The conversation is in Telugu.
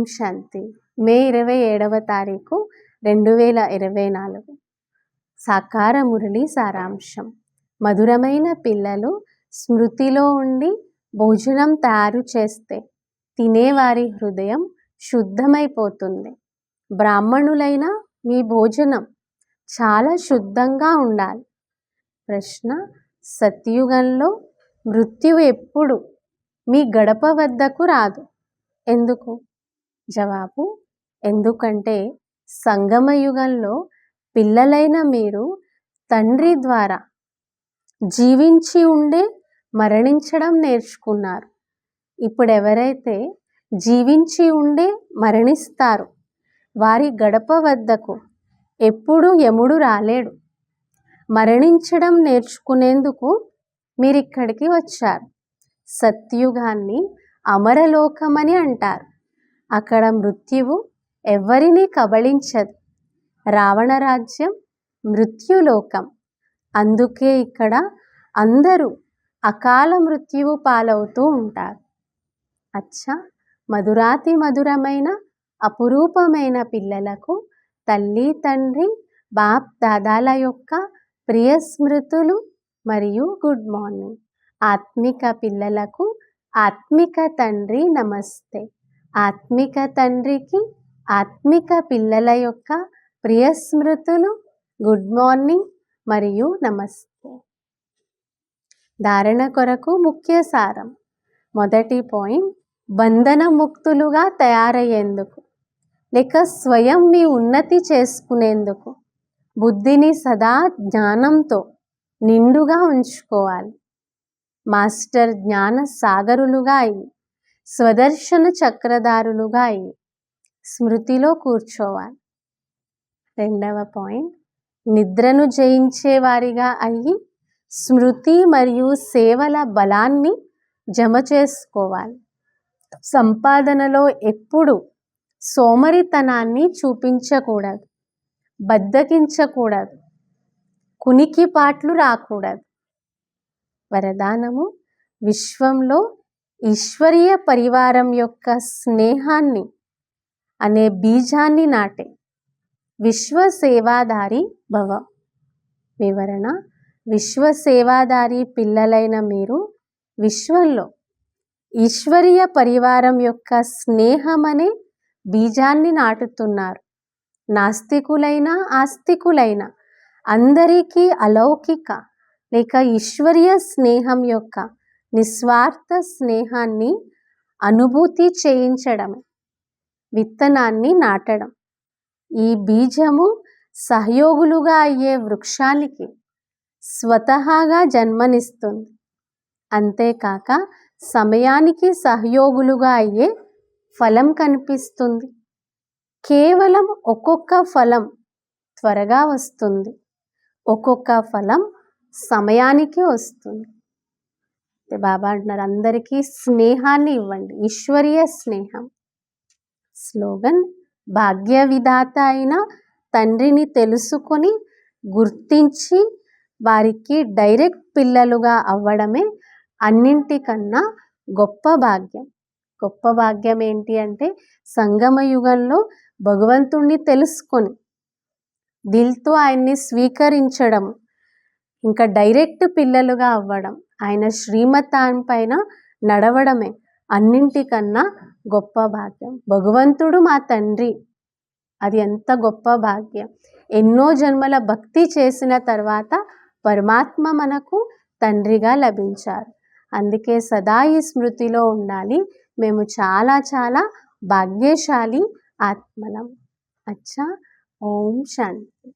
శాంతి. మే ఇరవై ఏడవ తారీఖు రెండు వేల ఇరవై నాలుగు. సాకార మురళి సారాంశం. మధురమైన పిల్లలు స్మృతిలో ఉండి భోజనం తయారు చేస్తే తినేవారి హృదయం శుద్ధమైపోతుంది. బ్రాహ్మణులైన మీ భోజనం చాలా శుద్ధంగా ఉండాలి. ప్రశ్న సత్యుగంలో మృత్యు ఎప్పుడు మీ గడప వద్దకు రాదు. ఎందుకు? జవాబు ఎందుకంటే సంగమ యుగంలో పిల్లలైన మీరు తండ్రి ద్వారా జీవించి ఉండే మరణించడం నేర్చుకున్నారు. ఇప్పుడు ఎవరైతే జీవించి ఉండే మరణిస్తారు వారి గడప వద్దకు ఎప్పుడు యముడు రాలేడు. మరణించడం నేర్చుకునేందుకు మీరిక్కడికి వచ్చారు. సత్యుగాన్ని అమరలోకమని అంటారు. అక్కడ మృత్యువు ఎవరిని కబళించదు. రావణరాజ్యం మృత్యులోకం. అందుకే ఇక్కడ అందరూ అకాల మృత్యువు పాలవుతూ ఉంటారు. అచ్చా! మధురాతి మధురమైన అపురూపమైన పిల్లలకు తల్లి తండ్రి బాప్ దాదాల యొక్క ప్రియ స్మృతులు మరియు గుడ్ మార్నింగ్. ఆత్మిక పిల్లలకు ఆత్మిక తండ్రి నమస్తే. ఆత్మిక తండ్రికి ఆత్మిక పిల్లల యొక్క ప్రియ స్మృతులు గుడ్ మార్నింగ్ మరియు నమస్తే. ధారణ కొరకు ముఖ్య సారం. మొదటి పాయింట్ బంధన ముక్తులుగా తయారయ్యేందుకు. లేక స్వయం మీ ఉన్నతి చేసుకునేందుకు. బుద్ధిని సదా జ్ఞానంతో నిండుగా ఉంచుకోవాలి. మాస్టర్ జ్ఞాన సాగరులుగా అయ్యి స్వదర్శన చక్రధారులుగా అయ్యి స్మృతిలో కూర్చోవాలి. రెండవ పాయింట్. నిద్రను జయించేవారిగా అయ్యి స్మృతి మరియు సేవల బలాన్ని జమ చేసుకోవాలి. సంపాదనలో ఎప్పుడు సోమరితనాన్ని చూపించకూడదు. బద్దకించకూడదు. కునికిపాట్లు రాకూడదు. వరదానము. విశ్వంలో ఈశ్వరీయ పరివారం యొక్క స్నేహాన్ని అనే బీజాన్ని నాటే విశ్వసేవాదారి భవ. వివరణ విశ్వసేవాదారి పిల్లలైన మీరు విశ్వంలో ఈశ్వరీయ పరివారం యొక్క స్నేహం అనే బీజాన్ని నాటుతున్నారు. నాస్తికులైన ఆస్తికులైన అందరికీ అలౌకిక లేక ఈశ్వరీయ స్నేహం యొక్క నిస్వార్థ స్నేహాన్ని అనుభూతి చేయించడమే విత్తనాన్ని నాటడం. ఈ బీజము సహయోగులుగా అయ్యే వృక్షానికి స్వతహాగా జన్మనిస్తుంది. అంతేకాక సమయానికి సహయోగులుగా అయ్యే ఫలం కనిపిస్తుంది. కేవలం ఒక్కొక్క ఫలం త్వరగా వస్తుంది. ఒక్కొక్క ఫలం సమయానికి వస్తుంది. బాబా అంటున్నారు. అందరికీ స్నేహాన్ని ఇవ్వండి. ఈశ్వరీయ స్నేహం. స్లోగన్ భాగ్య విధాత అయిన తండ్రిని తెలుసుకొని గుర్తించి వారికి డైరెక్ట్ పిల్లలుగా అవ్వడమే అన్నింటికన్నా గొప్ప భాగ్యం. గొప్ప భాగ్యం ఏంటి అంటే సంగమ యుగంలో భగవంతుణ్ణి తెలుసుకొని దిల్తో ఆయన్ని స్వీకరించడం. ఇంకా డైరెక్ట్ పిల్లలుగా అవ్వడం ఆయన శ్రీమతాన్ పైన నడవడమే అన్నింటికన్నా గొప్ప భాగ్యం. భగవంతుడు మా తండ్రి. అది ఎంత గొప్ప భాగ్యం. ఎన్నో జన్మల భక్తి చేసిన తర్వాత పరమాత్మ మనకు తండ్రిగా లభించారు. అందుకే సదా ఈ స్మృతిలో ఉండాలి. మేము చాలా చాలా భాగ్యశాలి ఆత్మలం. అచ్చా ఓం శాంతి.